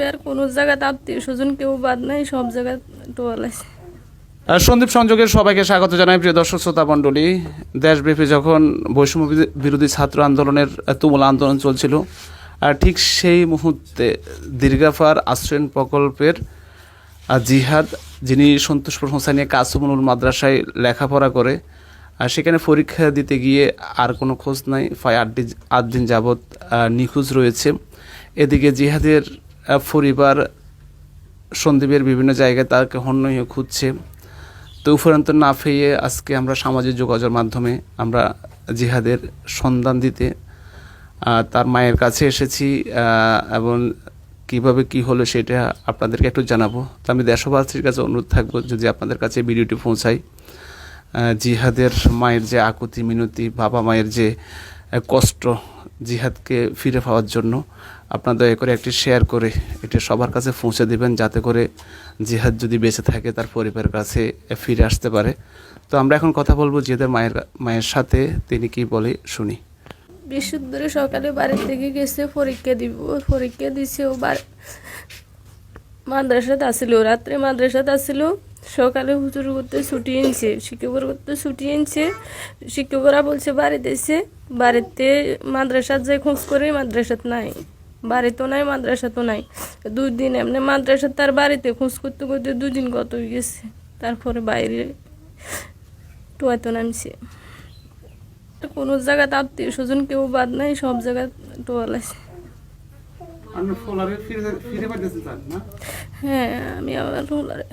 হিসেবে আর কোনো জায়গাতে আত্মীয় স্বজন কেউ বাদ নাই, সব জায়গায় টোয়ালাইছে আর সন্দীপ সংযোগের সবাইকে স্বাগত জানাই, প্রিয় দর্শক, শ্রোতা, মণ্ডলী। দেশব্যাপী যখন বৈষম্য বিরোধী ছাত্র আন্দোলনের তুমুল আন্দোলন চলছিল, আর ঠিক সেই মুহূর্তে দীর্ঘাফার আশ্রয়ণ প্রকল্পের জিহাদ, যিনি সন্তোষপুর হোসাইনিয়া কাসুমনুল মাদ্রাসায় লেখাপড়া করে, আর সেখানে পরীক্ষা দিতে গিয়ে আর কোনো খোঁজ নাই প্রায় আট দিন আট দিন যাবৎ নিখোঁজ রয়েছে। এদিকে জিহাদের পরিবার সন্দীপের বিভিন্ন জায়গায় তাকে হন্য হয়ে খুঁজছে। তো উপরন্ত না পেয়ে আজকে আমরা সামাজিক যোগাযোগের মাধ্যমে আমরা জিহাদের সন্ধান দিতে তার মায়ের কাছে এসেছি এবং কীভাবে কি হলো সেটা আপনাদেরকে একটু জানাব। তো আমি দেশবাসীর কাছে অনুরোধ থাকব, যদি আপনাদের কাছে ভিডিওটি পৌঁছাই জিহাদের মায়ের যে আকুতি, মিনতি, বাবা মায়ের যে কষ্ট জিহাদকে ফিরে পাওয়ার জন্য। আপনার দয়া করে একটি শেয়ার করে এটা সবার কাছে পৌঁছে দেবেন, যাতে করে জিহাদ যদি বেঁচে থাকে, তার পরিবারের কাছে ফিরে আসতে পারে। তো আমরা এখন কথা বলব জিহাদের মায়ের মায়ের সাথে। তিনি কি বলে, শুনি। বৃহস্পতিবার সকালে বাড়ি থেকে গেছে, পরীক্ষা দিব, পরীক্ষা দিছে, ও মাদ্রাসাতে আসিল। রাত্রে মাদ্রাসাতে আসিল। সকালে হুজুর করতে ছুটি এনেছে শিক্ষকর করতে ছুটি এনেছে শিক্ষকরা বলছে বাড়িতে এসে বাড়িতে মাদ্রাসার যাই খোঁজ করে মাদ্রাসাত নাই বাড়িতেও নাই মাদ্রাসাতেও নাই। দুই দিন এমনি মাদ্রাসা তার বাড়িতে খোঁজ করতে করতে দুদিন কত হয়ে গেছে তারপরে বাইরে টোয়াইতো নামছে। কোনো জায়গাতে আত্মীয় স্বজন কেউ বাদ নাই সব জায়গায় টোয়ালাইছে হ্যাঁ আমি আবার রোলারে